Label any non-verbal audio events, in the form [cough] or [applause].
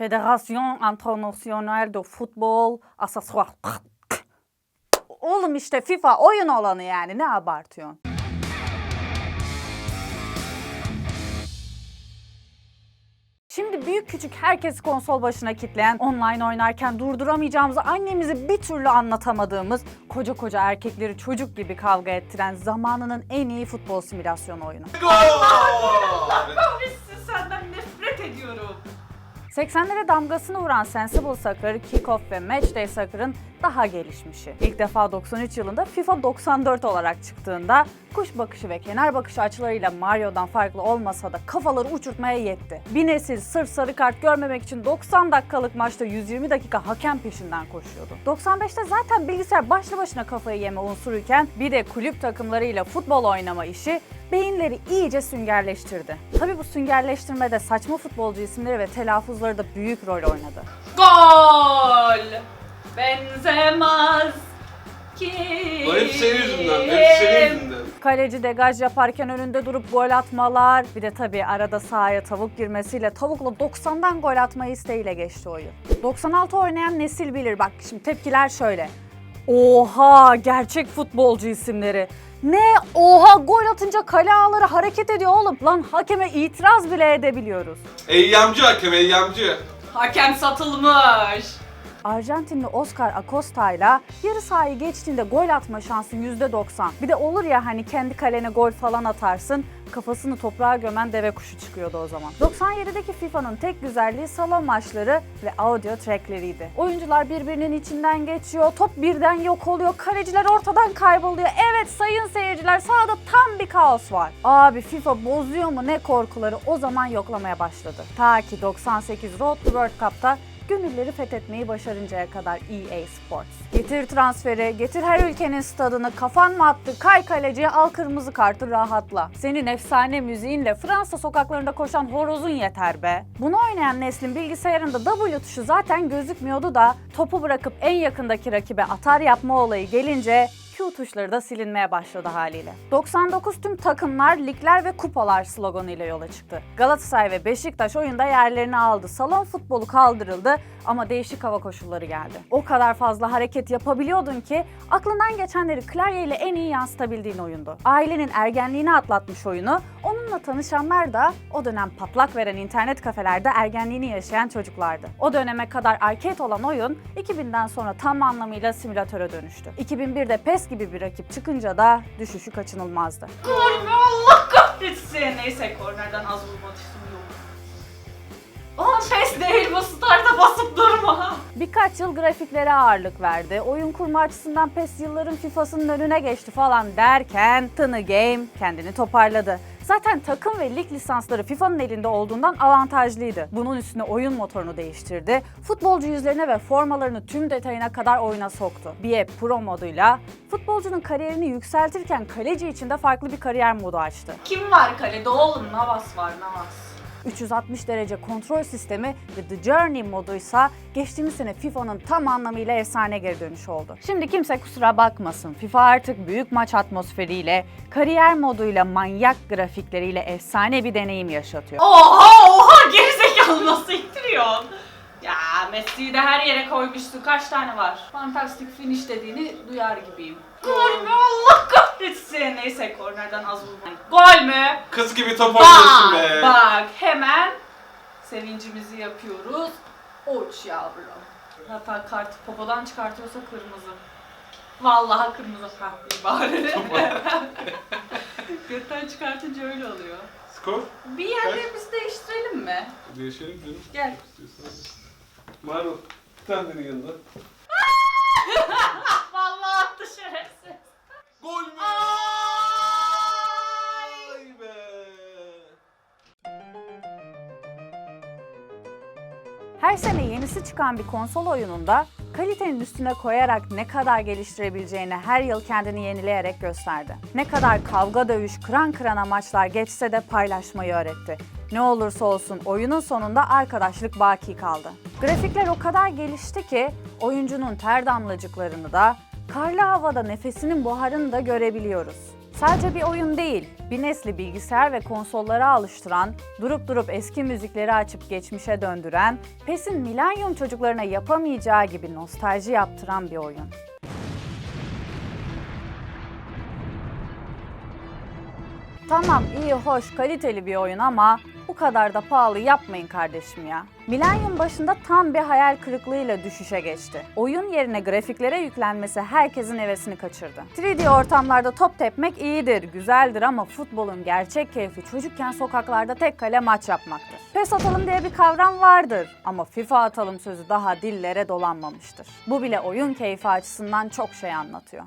Fédération Internationale de Football Association. Oğlum işte FIFA oyun alanı yani ne abartıyorsun? Şimdi büyük küçük herkesi konsol başına kitleyen, online oynarken durduramayacağımızı annemizi bir türlü anlatamadığımız, koca koca erkekleri çocuk gibi kavga ettiren zamanının en iyi futbol simülasyonu oyunu. Ediyorum. 80'lere damgasını vuran Sensible Soccer, Kickoff ve Matchday Soccer'ın daha gelişmişi. İlk defa 93 yılında FIFA 94 olarak çıktığında kuş bakışı ve kenar bakışı açılarıyla Mario'dan farklı olmasa da kafaları uçurtmaya yetti. Bir nesil sırf sarı kart görmemek için 90 dakikalık maçta 120 dakika hakem peşinden koşuyordu. 95'te zaten bilgisayar başlı başına kafayı yeme unsuruyken bir de kulüp takımlarıyla futbol oynama işi beyinleri iyice süngerleştirdi. Tabi bu süngerleştirmede saçma futbolcu isimleri ve telaffuzları da büyük rol oynadı. Gol! Benzemez ki. Lan hep senin yüzünden, hep senin yüzünden. Kaleci degaj yaparken önünde durup gol atmalar, bir de tabii arada sahaya tavuk girmesiyle tavukla 90'dan gol atma isteğiyle geçti oyun. 96 oynayan nesil bilir bak şimdi tepkiler şöyle. Oha gerçek futbolcu isimleri. Ne? Oha gol atınca kale ağları hareket ediyor oğlum. Lan hakeme itiraz bile edebiliyoruz. Eyyamcı hakem, eyyamcı. Hakem satılmış. Arjantinli Oscar Acosta ile yarı sahayı geçtiğinde gol atma şansın %90. Bir de olur ya hani kendi kalene gol falan atarsın, kafasını toprağa gömen deve kuşu çıkıyordu o zaman. 97'deki FIFA'nın tek güzelliği salon maçları ve audio trackleriydi. Oyuncular birbirinin içinden geçiyor, top birden yok oluyor, kaleciler ortadan kayboluyor. Evet sayın seyirciler sahada tam bir kaos var. Abi FIFA bozuyor mu ne korkuları o zaman yoklamaya başladı. Ta ki 98 Road to World Cup'ta gönülleri fethetmeyi başarıncaya kadar EA Sports. Getir transferi, getir her ülkenin stadını, kafan mı attı, kay kaleciye al kırmızı kartı rahatla. Senin efsane müziğinle Fransa sokaklarında koşan horozun yeter be. Bunu oynayan neslin bilgisayarında W tuşu zaten gözükmüyordu da topu bırakıp en yakındaki rakibe atar yapma olayı gelince Q tuşları da silinmeye başladı haliyle. 99 tüm takımlar, ligler ve kupalar sloganıyla yola çıktı. Galatasaray ve Beşiktaş oyunda yerlerini aldı. Salon futbolu kaldırıldı ama değişik hava koşulları geldi. O kadar fazla hareket yapabiliyordun ki aklından geçenleri klavye ile en iyi yansıtabildiğin oyundu. Ailenin ergenliğini atlatmış oyunu, onunla tanışanlar da o dönem patlak veren internet kafelerde ergenliğini yaşayan çocuklardı. O döneme kadar arcade olan oyun 2000'den sonra tam anlamıyla simülatöre dönüştü. 2001'de PES gibi bir rakip çıkınca da düşüşü kaçınılmazdı. Mü Allah kahretsin. Neyse kornerden az vurma düştüm yok. Aa pes değil bu starta basıp durma. Birkaç yıl grafiklere ağırlık verdi. Oyun kurma açısından PES yılların FIFA'sının önüne geçti falan derken Tını Game kendini toparladı. Zaten takım ve lig lisansları FIFA'nın elinde olduğundan avantajlıydı. Bunun üstüne oyun motorunu değiştirdi. Futbolcu yüzlerine ve formalarını tüm detayına kadar oyuna soktu. BIE Pro moduyla futbolcunun kariyerini yükseltirken kaleci için de farklı bir kariyer modu açtı. Kim var kalede oğlum? Navas var Navas. 360 derece kontrol sistemi ve The Journey moduysa geçtiğimiz sene FIFA'nın tam anlamıyla efsane geri dönüşü oldu. Şimdi kimse kusura bakmasın. FIFA artık büyük maç atmosferiyle, kariyer moduyla, manyak grafikleriyle efsane bir deneyim yaşatıyor. Oha oha gerizekalı nasıl ittiriyorsun? Ya Messi'yi de her yere koymuştu. Kaç tane var? Fantastic finish dediğini duyar gibiyim. Gol mü Allah kahretsin. Neyse kornerden az vurma. Gol mü? Kız gibi top oynuyorsun Bak be. bak hemen sevincimizi yapıyoruz. Uç yavrum. Hatta kartı popodan çıkartıyorsa kırmızı. Vallahi kırmızı iyi bari. [laughs] [laughs] Götten çıkartınca öyle oluyor. Skor? Bir yerlerimizi değiştirelim mi? Değişelim canım. Gel. Marul. Bir tane yanında. Şerefsiz. Gol mü? Ay! Ay be. Her sene yenisi çıkan bir konsol oyununda kalitenin üstüne koyarak ne kadar geliştirebileceğini her yıl kendini yenileyerek gösterdi. Ne kadar kavga dövüş, kıran kırana maçlar geçse de paylaşmayı öğretti. Ne olursa olsun oyunun sonunda arkadaşlık baki kaldı. Grafikler o kadar gelişti ki oyuncunun ter damlacıklarını da, karlı havada nefesinin buharını da görebiliyoruz. Sadece bir oyun değil, bir nesli bilgisayar ve konsollara alıştıran, durup durup eski müzikleri açıp geçmişe döndüren, PES'in milenyum çocuklarına yapamayacağı gibi nostalji yaptıran bir oyun. Tamam iyi, hoş, kaliteli bir oyun ama bu kadar da pahalı yapmayın kardeşim ya. Milenyum başında tam bir hayal kırıklığıyla düşüşe geçti. Oyun yerine grafiklere yüklenmesi herkesin hevesini kaçırdı. 3D ortamlarda top tepmek iyidir, güzeldir ama futbolun gerçek keyfi çocukken sokaklarda tek kale maç yapmaktır. PES atalım diye bir kavram vardır ama FIFA atalım sözü daha dillere dolanmamıştır. Bu bile oyun keyfi açısından çok şey anlatıyor.